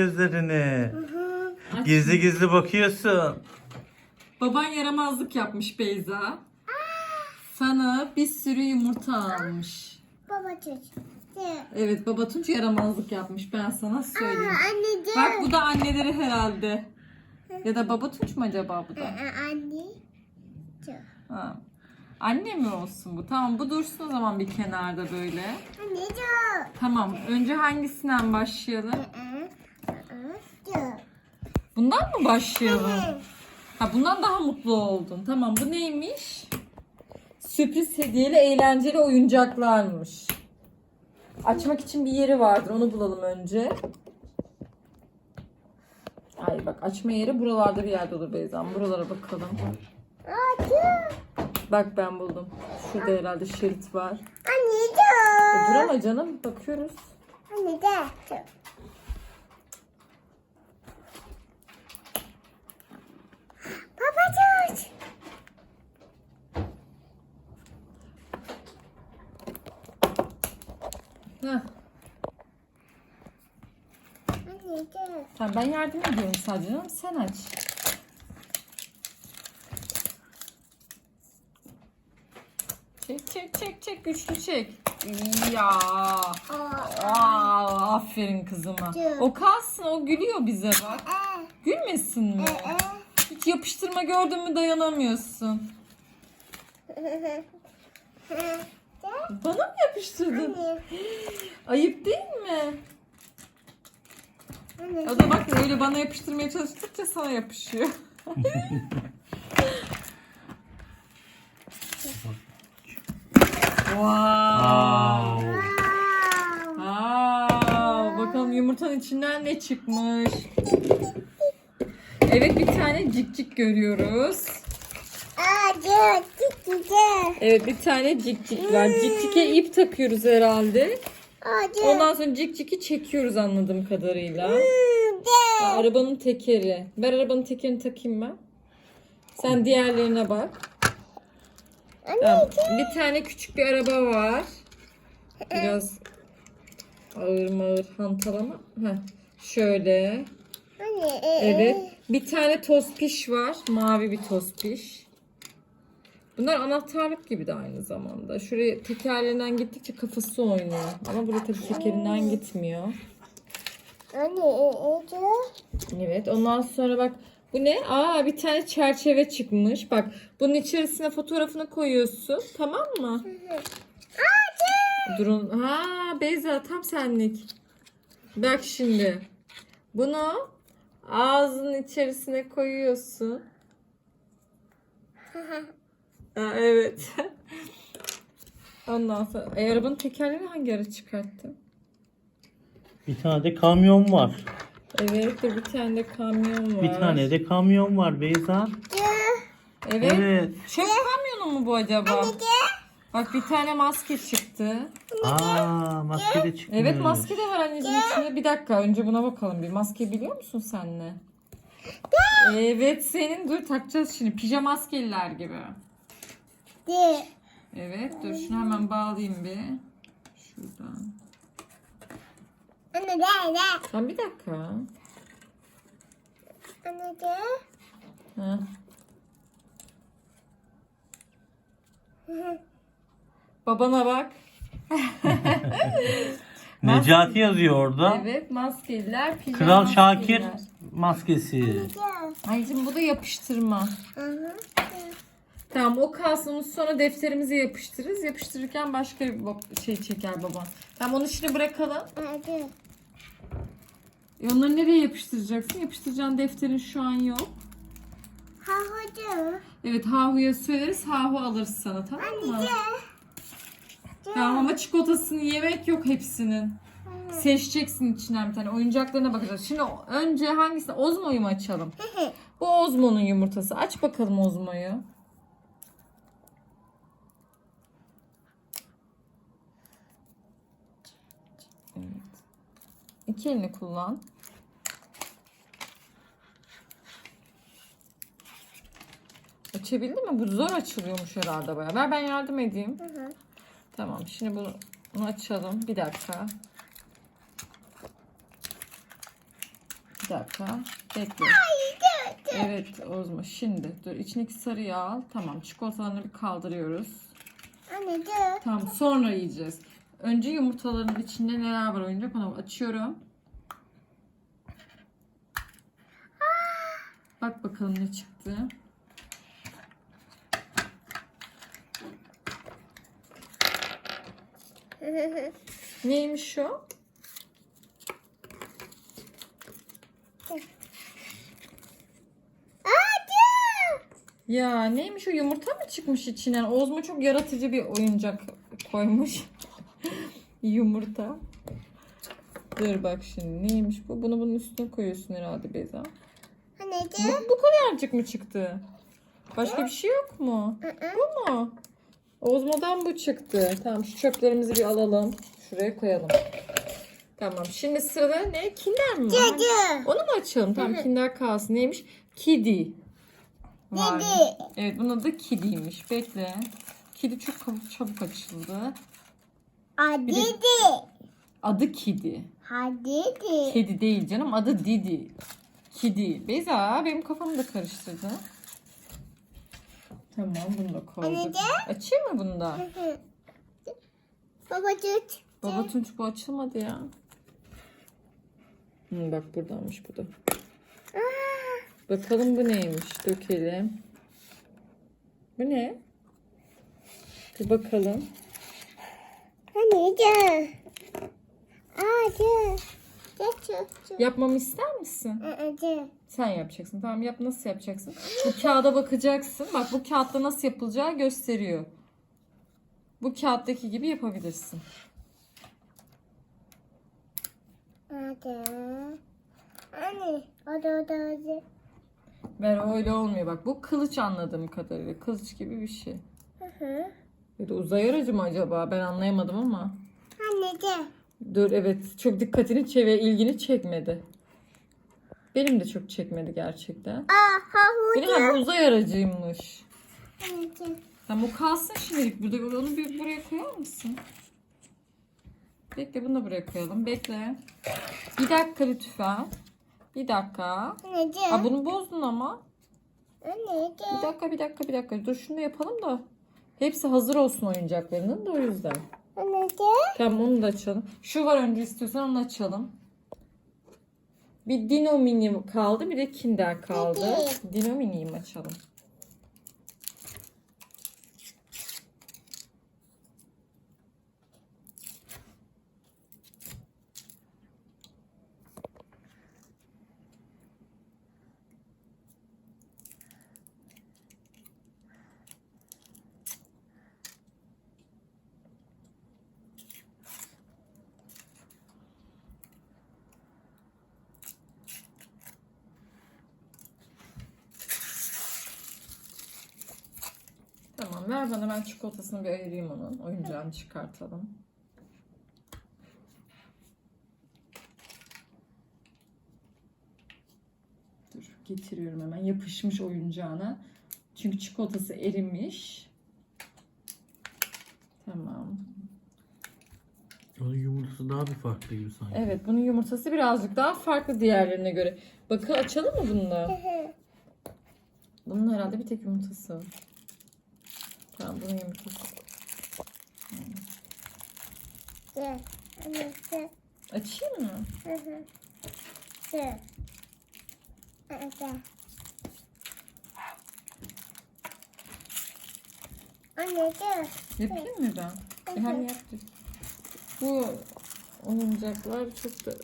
Gözlerini. Aç. Gizli gizli bakıyorsun. Baban yaramazlık yapmış Beyza. Sana bir sürü yumurta almış. Baba çocuk. Evet baba Tunç yaramazlık yapmış ben sana söyleyeyim. Anneciğim. Bak bu da anneleri herhalde. Ya da baba Tunç mu acaba bu da? Anne. Ha. Anne mi olsun bu? Tamam bu dursun o zaman bir kenarda böyle. Anneciğim. Tamam önce hangisinden başlayalım? Anneciğim. Bundan mı başlayalım? Ha bundan daha mutlu oldun. Tamam bu neymiş? Sürpriz hediyeli eğlenceli oyuncaklarmış. Açmak için bir yeri vardır. Onu bulalım önce. Ay bak açma yeri buralarda bir yerde olur Beyza'm. Buralara bakalım. Bak ben buldum. Şurada herhalde şerit var. E, dur Anneciğim. ama canım bakıyoruz. Anneciğim. Heh. Anneciğim. Tamam ben yardım ediyorum sadece canım. Sen aç. Çek çek çek çek güçlü çek. Ya. Aa, aferin kızıma. O kalsın o gülüyor bize bak. Gülmesin mi? Hiç yapıştırma gördün mü dayanamıyorsun. Bana mı yapıştırdın? Ayıp değil mi? O da bak öyle bana yapıştırmaya çalıştıkça sana yapışıyor. wow. Wow. Bakalım yumurtanın içinden ne çıkmış. Evet bir tane cik cik görüyoruz. Acı, çiçeği. Evet bir tane cik cik var. Cik cike ip takıyoruz herhalde. Ondan sonra cik ciki çekiyoruz anladığım kadarıyla. Aa, arabanın tekeri. Ver arabanın tekerini takayım ben. Sen diğerlerine bak. Tamam. Bir tane küçük bir araba var. Biraz ağır mağır hantalama. Heh. Şöyle. Anne, Evet. Bir tane tospiş var. Mavi bir tospiş. Bunlar anahtarlık gibi de aynı zamanda. Şuraya tekerlerinden gittikçe kafası oynuyor. Ama burada tabii tekerinden gitmiyor. Anne, acı. Evet. Ondan sonra bak bu ne? Aa bir tane çerçeve çıkmış. Bak bunun içerisine fotoğrafını koyuyorsun. Tamam mı? Durun. Ha Beyza tam senlik. Bak şimdi. Bunu ağzının içerisine koyuyorsun. Ha, evet. Ondan sonra e, arabanın tekerlerini hangi ara çıkarttın? Bir tane de kamyon var. Evet bir tane de kamyon var. Bir tane de kamyon var Beyza. Evet. Evet. Çöp kamyonu mu bu acaba? Bak bir tane maske çıktı. Aa maske de çıkmış. Evet maske de var anneciğim içinde. Bir dakika önce buna bakalım. Bir maske biliyor musun sen ne? Evet senin dur takacağız şimdi. Pijama maskeliler gibi. De. Evet dur şunu hemen bağlayayım bir. Şuradan. Anne, de, de. Sen bir dakika. Anne, de. Ha. Babana bak. Necati yazıyor orada. Evet maskeliler, pijama Kral Şakir maskeliler. maskesi. Anneciğim bu da yapıştırma. Hı hı. Tamam o kalsın onu sonra defterimize yapıştırırız. Yapıştırırken başka bir bab- şey çeker baba. Tamam onu şimdi bırakalım. Acı. E onları nereye yapıştıracaksın? Yapıştıracağın defterin şu an yok. Ha. Evet Hahu'ya söyleriz. Hahu alırız sana tamam mı? De. Tamam ama çikolatasını yemek yok hepsinin. Seçeceksin içinden bir tane. Oyuncaklarına bakacağız. Şimdi önce hangisini? Ozmo'yu mu açalım? Bu Ozmo'nun yumurtası. Aç bakalım Ozmo'yu. İki elini kullan. Açabildin mi? Bu zor açılıyormuş herhalde bayağı. Ver ben yardım edeyim. Hı hı. Tamam şimdi bunu, bunu açalım. Bir dakika. dakika. Bekle. Evet Ozma şimdi dur içindeki sarıyı al. Tamam çikolatalarını bir kaldırıyoruz. Anne dur. Tamam sonra yiyeceğiz. Önce yumurtaların içinde neler var oyuncak onu açıyorum. Bak bakalım ne çıktı. Neymiş o? Ya neymiş o yumurta mı çıkmış içinden? Ozma çok yaratıcı bir oyuncak koymuş. Yumurta. Dur bak şimdi neymiş bu? Bunu bunun üstüne koyuyorsun herhalde Beyza. Anne Bu, bu kadarcık mı çıktı? Başka bir şey yok mu? Bu mu? Ozmadan bu çıktı. Tamam şu çöplerimizi bir alalım. Şuraya koyalım. Tamam şimdi sırada ne? Kinder mi var? Dur. Onu mu açalım? Tamam kinder kalsın. Neymiş? Kidi. Var. Dedi. Evet bunun adı Kidi'ymiş. Bekle. Kidi çok çabuk açıldı. Hadi de-. Adı Kidi. Hadi de. Kedi değil canım. Adı Didi. Kidi. Beyza benim kafamı da karıştırdı. Tamam bunu da koyduk. Anne de. Açayım mı bunu da? Baba tut. Baba Tunç bu açılmadı ya. Hı, bak buradanmış bu da. Bakalım bu neymiş. Dökelim. Bu ne? Bir bakalım. Dur dur. Yapmamı ister misin? Dur. Sen yapacaksın. Tamam yap nasıl yapacaksın? Bu kağıda bakacaksın. Bak bu kağıtta nasıl yapılacağı gösteriyor. Bu kağıttaki gibi yapabilirsin. Hadi. Anne. O da o da o da. Ver öyle olmuyor bak. Bu kılıç anladığım kadarıyla. Kılıç gibi bir şey. Hı hı. Ya da uzay aracı mı acaba? Ben anlayamadım ama. Anne dur. Evet çok dikkatini çe ve ilgini çekmedi. Benim de çok çekmedi gerçekten. Aa. Benim ha, bu uzay aracıymış. Anne dur. Tamam o kalsın şimdilik burada. Onu bir buraya koyar mısın? Bekle bunu da buraya koyalım. Bekle. Bir dakika lütfen. Bir dakika. Anne dur. Aa, bunu bozdun ama. Anne Bir dakika bir dakika bir dakika. Dur şunu da yapalım da. Hepsi hazır olsun oyuncaklarının da o yüzden. Dur. Tamam onu da açalım. Şu var önce istiyorsan onu açalım. Bir Dino Mini kaldı bir de Kinder kaldı. Dino Mini'yi mi açalım? Tamam ver bana ben çikolatasını bir ayırayım onun. Oyuncağını çıkartalım. Dur getiriyorum hemen yapışmış oyuncağına. Çünkü çikolatası erimiş. Tamam. Onun yumurtası daha bir farklı gibi sanki. Evet bunun yumurtası birazcık daha farklı diğerlerine göre. Bakın açalım mı bunu da? Bunun herhalde bir tek yumurtası Tamam bunun yumurtası. Dur. Anne dur. Açayım mı? Hı hı. Anne dur. Anne dur. Yapayım mı ben? E, hem yaptık. Bu oyuncaklar çok da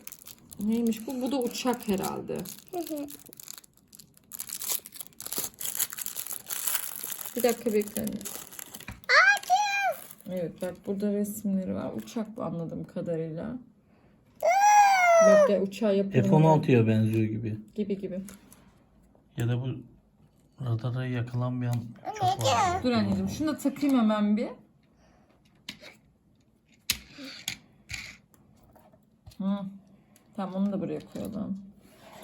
neymiş bu? Bu da uçak herhalde. Hı hı. Bir dakika bekleyin. Evet bak burada resimleri var. Uçak bu anladığım kadarıyla. Bekle uçağı yapalım. F-16'ya benziyor gibi. Gibi gibi. Ya da bu radara yakalanmayan çok var. Dur anneciğim şunu da takayım hemen bir. Hı. Tamam onu da buraya koyalım.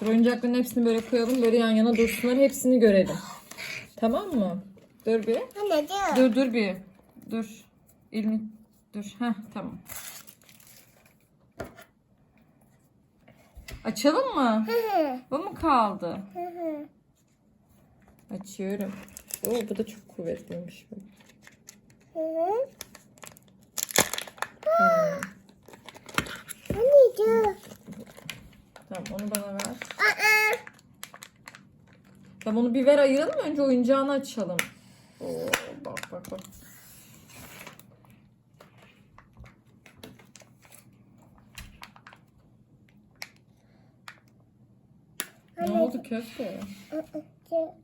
Dur oyuncakların hepsini böyle koyalım. Böyle yan yana dursunlar. Hepsini görelim. Tamam mı? Dur bir. Dur dur bir. Dur. Elini dur. Heh tamam. Açalım mı? Bu mu kaldı? Açıyorum. Oo, bu da çok kuvvetliymiş. Hı hı. Hmm. Tamam onu bana ver. Aa. Tamam onu bir ver ayıralım önce oyuncağını açalım. Oo, bak bak bak. Ne oldu köfte?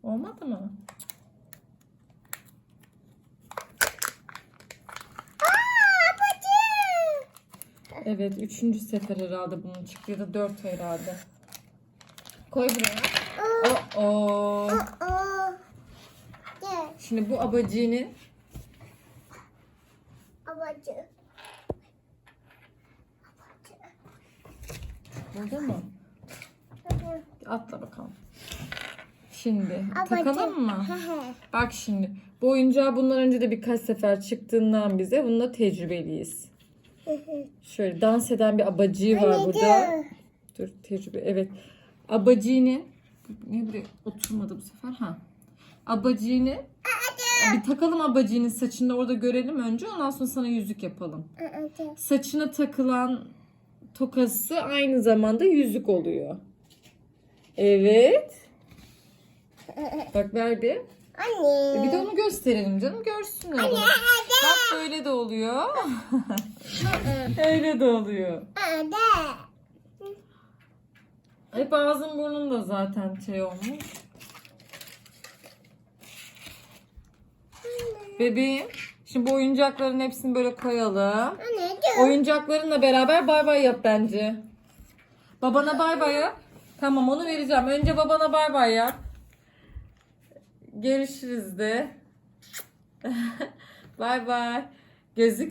Olmadı mı? Evet üçüncü sefer herhalde bunun çıktı ya da dört herhalde. Koy buraya. Oo. Şimdi bu abacığını Abacı. Burada mı? Atla bakalım. Şimdi Abacı. takalım mı? Bak şimdi bu oyuncağı bundan önce de birkaç sefer çıktığından bize bununla tecrübeliyiz. Şöyle dans eden bir abacığı var Anne, burada. dur. Dur tecrübe evet. Abacığını niye buraya oturmadı bu sefer? Ha. Abacığını bir takalım abacığının saçını orada görelim önce ondan sonra sana yüzük yapalım. Saçına takılan tokası aynı zamanda yüzük oluyor. Evet. Bak ver bir. Anne. E, Bir de onu gösterelim canım görsünler. onu. Bak böyle de oluyor. Öyle de oluyor. Dur. Hep ağzın burnun da zaten şey olmuş. Bebeğim. Şimdi bu oyuncakların hepsini böyle koyalım. Anne. Oyuncaklarınla beraber bay bay yap bence. Babana bay bay yap. Tamam onu vereceğim. Önce babana bay bay yap. Görüşürüz de. bay bay. Gözük